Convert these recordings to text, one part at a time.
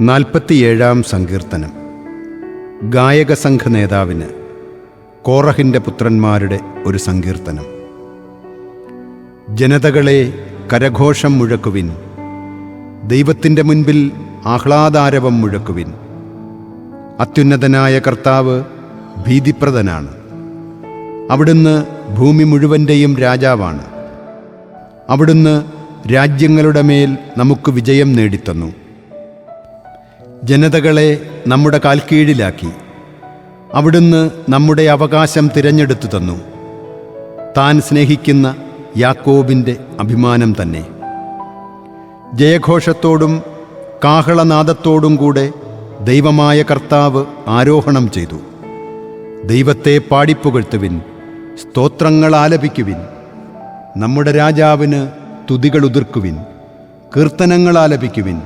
നാൽപ്പത്തിയേഴാം സങ്കീർത്തനം. ഗായക സംഘ നേതാവിന് കോറഹിന്റെ പുത്രന്മാരുടെ ഒരു സങ്കീർത്തനം. ജനതകളെ കരഘോഷം മുഴക്കുവിൻ. ദൈവത്തിന്റെ മുൻപിൽ ആഹ്ലാദാരവം മുഴക്കുവിൻ. അത്യുന്നതനായ കർത്താവ് ഭീതിപ്രദനാണ്. അവിടുന്ന് ഭൂമി മുഴുവന്റെയും രാജാവാണ്. അവിടുന്ന് രാജ്യങ്ങളുടെ മേൽ നമുക്ക് വിജയം നേടിത്തന്നു. ജനതകളെ നമ്മുടെ കാൽക്കീഴിലാക്കി. അവിടുന്ന് നമ്മുടെ അവകാശം തിരഞ്ഞെടുത്തു തന്നു. താൻ സ്നേഹിക്കുന്ന യാക്കോബിന്റെ അഭിമാനം തന്നെ. ജയഘോഷത്തോടും കാഹളനാദത്തോടും കൂടെ ദൈവമായ കർത്താവ് ആരോഹണം ചെയ്തു. ദൈവത്തെ പാടിപ്പുകഴ്ത്തുവിൻ സ്തോത്രങ്ങൾ ആലപിക്കുവിൻ നമ്മുടെ രാജാവിന് തുതികൾ ഉതിർക്കുവിൻ കീർത്തനങ്ങൾ ആലപിക്കുവിൻ.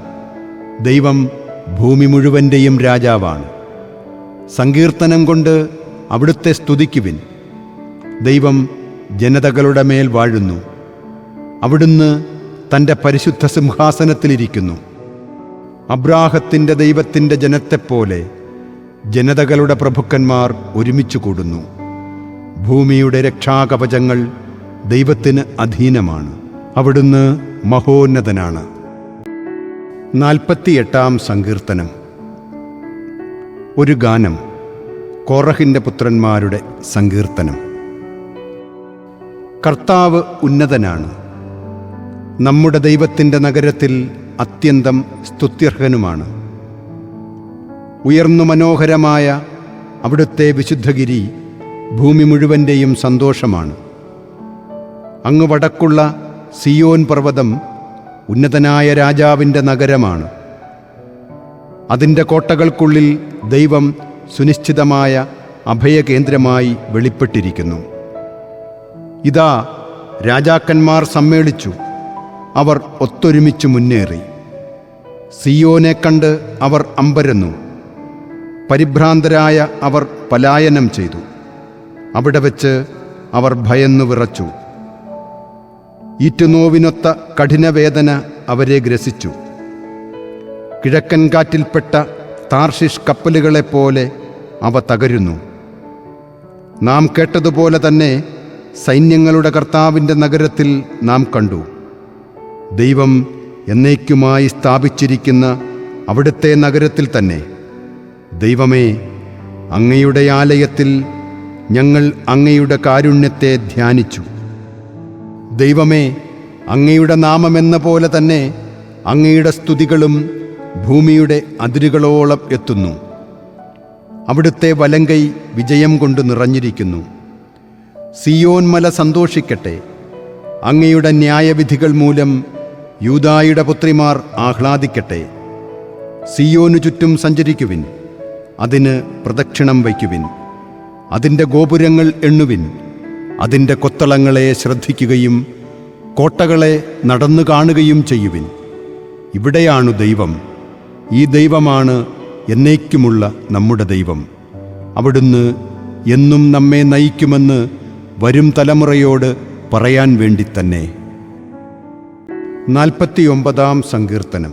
ദൈവം ഭൂമി മുഴുവന്റെയും രാജാവാണ്. സങ്കീർത്തനം കൊണ്ട് അവിടുത്തെ സ്തുതിക്കുവിൻ. ദൈവം ജനതകളുടെ മേൽ വാഴുന്നു. അവിടുന്ന് തന്റെ പരിശുദ്ധ സിംഹാസനത്തിലിരിക്കുന്നു. അബ്രാഹത്തിന്റെ ദൈവത്തിന്റെ ജനത്തെപ്പോലെ ജനതകളുടെ പ്രഭുക്കന്മാർ ഒരുമിച്ച് കൂടുന്നു. ഭൂമിയുടെ രക്ഷാകവചങ്ങൾ ദൈവത്തിന് അധീനമാണ്. അവിടുന്ന് മഹോന്നതനാണ്. നാൽപ്പത്തിയെട്ടാം സങ്കീർത്തനം. ഒരു ഗാനം കോറഹിന്റെ പുത്രന്മാരുടെ സങ്കീർത്തനം. കർത്താവ് ഉന്നതനാണ്. നമ്മുടെ ദൈവത്തിന്റെ നഗരത്തിൽ അത്യന്തം സ്തുത്യർഹനുമാണ്. ഉയർന്നു മനോഹരമായ അവിടുത്തെ വിശുദ്ധഗിരി ഭൂമി മുഴുവന്റെയും സന്തോഷമാണ്. അങ്ങ് വടക്കുള്ള സിയോൻ പർവതം ഉന്നതനായ രാജാവിന്റെ നഗരമാണ്. അതിന്റെ കോട്ടകൾക്കുള്ളിൽ ദൈവം സുനിശ്ചിതമായ അഭയകേന്ദ്രമായി വെളിപ്പെട്ടിരിക്കുന്നു. ഇതാ രാജാക്കന്മാർ സമ്മേളിച്ചു അവർ ഒത്തൊരുമിച്ച് മുന്നേറി. സിയോനെ കണ്ട് അവർ അമ്പരന്നു. പരിഭ്രാന്തരായ അവർ പലായനം ചെയ്തു. അവിടെ വച്ച് അവർ ഭയന്നു വിറച്ചു. ഈറ്റുനോവിനൊത്ത കഠിനവേദന അവരെ ഗ്രസിച്ചു. കിഴക്കൻ കാറ്റിൽപ്പെട്ട താർഷിഷ് കപ്പലുകളെപ്പോലെ അവ തകരുന്നു. നാം കേട്ടതുപോലെ തന്നെ സൈന്യങ്ങളുടെ കർത്താവിന്റെ നഗരത്തിൽ നാം കണ്ടു. ദൈവം എന്നേക്കുമായി സ്ഥാപിച്ചിരിക്കുന്ന അവിടുത്തെ നഗരത്തിൽ തന്നെ. ദൈവമേ അങ്ങയുടെ ആലയത്തിൽ ഞങ്ങൾ അങ്ങയുടെ കാരുണ്യത്തെ ധ്യാനിച്ചു. ദൈവമേ അങ്ങയുടെ നാമമെന്ന പോലെ തന്നെ അങ്ങയുടെ സ്തുതികളും ഭൂമിയുടെ അതിരുകളോളം എത്തുന്നു. അവിടുത്തെ വലങ്കൈ വിജയം കൊണ്ട് നിറഞ്ഞിരിക്കുന്നു. സിയോൻമല സന്തോഷിക്കട്ടെ. അങ്ങയുടെ ന്യായവിധികൾ മൂലം യൂതായുടെ പുത്രിമാർ ആഹ്ലാദിക്കട്ടെ. സിയോനു ചുറ്റും സഞ്ചരിക്കുവിൻ. അതിന് പ്രദക്ഷിണം വയ്ക്കുവിൻ. അതിന്റെ ഗോപുരങ്ങൾ എണ്ണുവിൻ. അതിന്റെ കൊത്തളങ്ങളെ ശ്രദ്ധിക്കുകയും കോട്ടകളെ നടന്നു കാണുകയും ചെയ്യുവിൻ. ഇവിടെയാണു ദൈവം. ഈ ദൈവമാണ് എന്നേക്കുമുള്ള നമ്മുടെ ദൈവം. അവിടുന്ന് എന്നും നമ്മെ നയിക്കുമെന്ന് വരും തലമുറയോട് പറയാൻ വേണ്ടി തന്നെ. നാൽപ്പത്തിയൊമ്പതാം സങ്കീർത്തനം.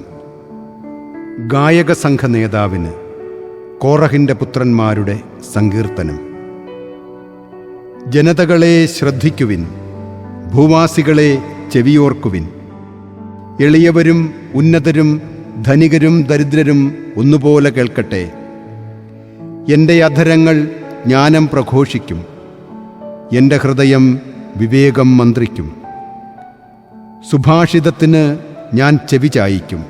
ഗായക സംഘ നേതാവിന് കോറഹിന്റെ പുത്രന്മാരുടെ സങ്കീർത്തനം. ജനതകളെ ശ്രദ്ധിക്കുവിൻ ഭൂവാസികളെ ചെവിയോർക്കുവിൻ. എളിയവരും ഉന്നതരും ധനികരും ദരിദ്രരും ഒന്നുപോലെ കേൾക്കട്ടെ. എന്റെ അധരങ്ങൾ ജ്ഞാനം പ്രഘോഷിക്കും എന്റെ ഹൃദയം വിവേകം മന്ത്രിക്കും. സുഭാഷിതത്തിന് ഞാൻ ചെവി ചായിക്കും.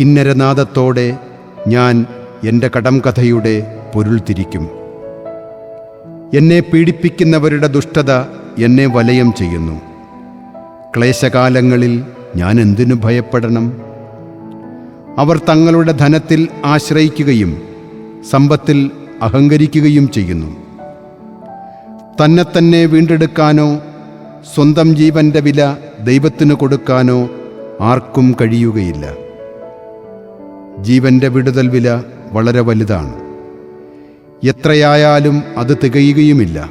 കിന്നരനാദത്തോടെ ഞാൻ എന്റെ കടംകഥയുടെ പൊരുൾ തിരിക്കും. എന്നെ പീഡിപ്പിക്കുന്നവരുടെ ദുഷ്ടത എന്നെ വലയം ചെയ്യുന്നു. ക്ലേശകാലങ്ങളിൽ ഞാൻ എന്തിനു ഭയപ്പെടണം? അവർ തങ്ങളുടെ ധനത്തിൽ ആശ്രയിക്കുകയും സമ്പത്തിൽ അഹങ്കരിക്കുകയും ചെയ്യുന്നു. തന്നെ തന്നെ വീണ്ടെടുക്കാനോ സ്വന്തം ജീവന്റെ വില ദൈവത്തിന് കൊടുക്കാനോ ആർക്കും കഴിയുകയില്ല. ജീവന്റെ വിടുതൽ വില വളരെ വലുതാണ്. എത്രയായാലും അത് തികയുകയുമില്ല.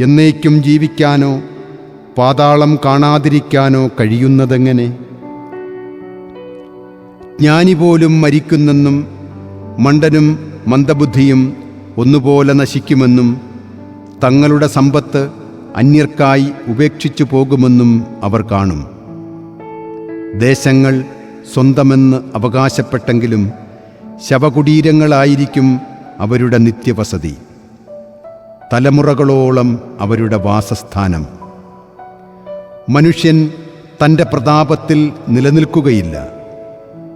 എന്നേക്കും ജീവിക്കാനോ പാതാളം കാണാതിരിക്കാനോ കഴിയുന്നതെങ്ങനെ? ജ്ഞാനി പോലും മരിക്കുന്നെന്നും മണ്ടനും മന്ദബുദ്ധിയും ഒന്നുപോലെ നശിക്കുമെന്നും തങ്ങളുടെ സമ്പത്ത് അന്യർക്കായി ഉപേക്ഷിച്ചു പോകുമെന്നും അവർ കാണും. ദേശങ്ങൾ സ്വന്തമെന്ന് അവകാശപ്പെട്ടെങ്കിലും ശവകുടീരങ്ങളായിരിക്കും അവരുടെ നിത്യവസതി. തലമുറകളോളം അവരുടെ വാസസ്ഥാനം. മനുഷ്യൻ തന്റെ പ്രതാപത്തിൽ നിലനിൽക്കുകയില്ല.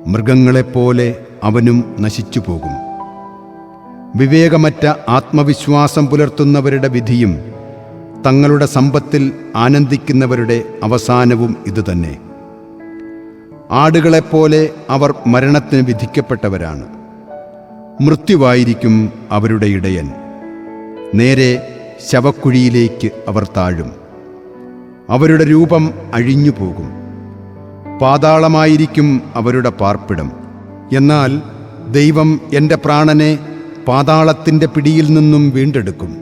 മൃഗങ്ങളെപ്പോലെ അവനും നശിച്ചു പോകും വിവേകമറ്റ ആത്മവിശ്വാസം പുലർത്തുന്നവരുടെ വിധിയും തങ്ങളുടെ സമ്പത്തിൽ ആനന്ദിക്കുന്നവരുടെ അവസാനവും ഇതുതന്നെ. ആടുകളെപ്പോലെ അവർ മരണത്തിന് വിധിക്കപ്പെട്ടവരാണ്. മൃത്യുവായിരിക്കും അവരുടെ ഇടയൻ. നേരെ ശവക്കുഴിയിലേക്ക് അവർ താഴും. അവരുടെ രൂപം അഴിഞ്ഞു പോകും പാതാളമായിരിക്കും അവരുടെ പാർപ്പിടം. എന്നാൽ ദൈവം എന്റെ പ്രാണനെ പാതാളത്തിന്റെ പിടിയിൽ നിന്നും വീണ്ടെടുക്കും.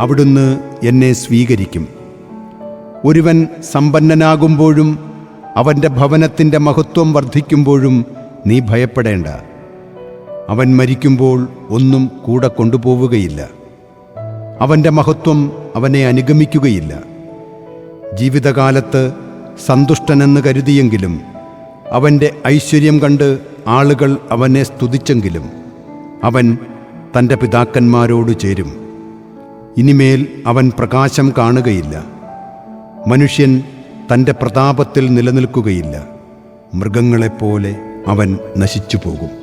അവിടുന്ന് എന്നെ സ്വീകരിക്കും. ഒരുവൻ സമ്പന്നനാകുമ്പോഴും അവന്റെ ഭവനത്തിന്റെ മഹത്വം വർദ്ധിക്കുമ്പോഴും നീ ഭയപ്പെടേണ്ട. അവൻ മരിക്കുമ്പോൾ ഒന്നും കൂടെ കൊണ്ടുപോവുകയില്ല. അവന്റെ മഹത്വം അവനെ അനുഗമിക്കുകയില്ല. ജീവിതകാലത്ത് സന്തുഷ്ടനെന്ന് കരുതിയെങ്കിലും അവന്റെ ഐശ്വര്യം കണ്ട് ആളുകൾ അവനെ സ്തുതിച്ചെങ്കിലും അവൻ തന്റെ പിതാക്കന്മാരോട് ചേരും. ഇനിമേൽ അവൻ പ്രകാശം കാണുകയില്ല. മനുഷ്യൻ തന്റെ പ്രതാപത്തിൽ നിലനിൽക്കുകയില്ല. മൃഗങ്ങളെപ്പോലെ അവൻ നശിച്ചു പോകും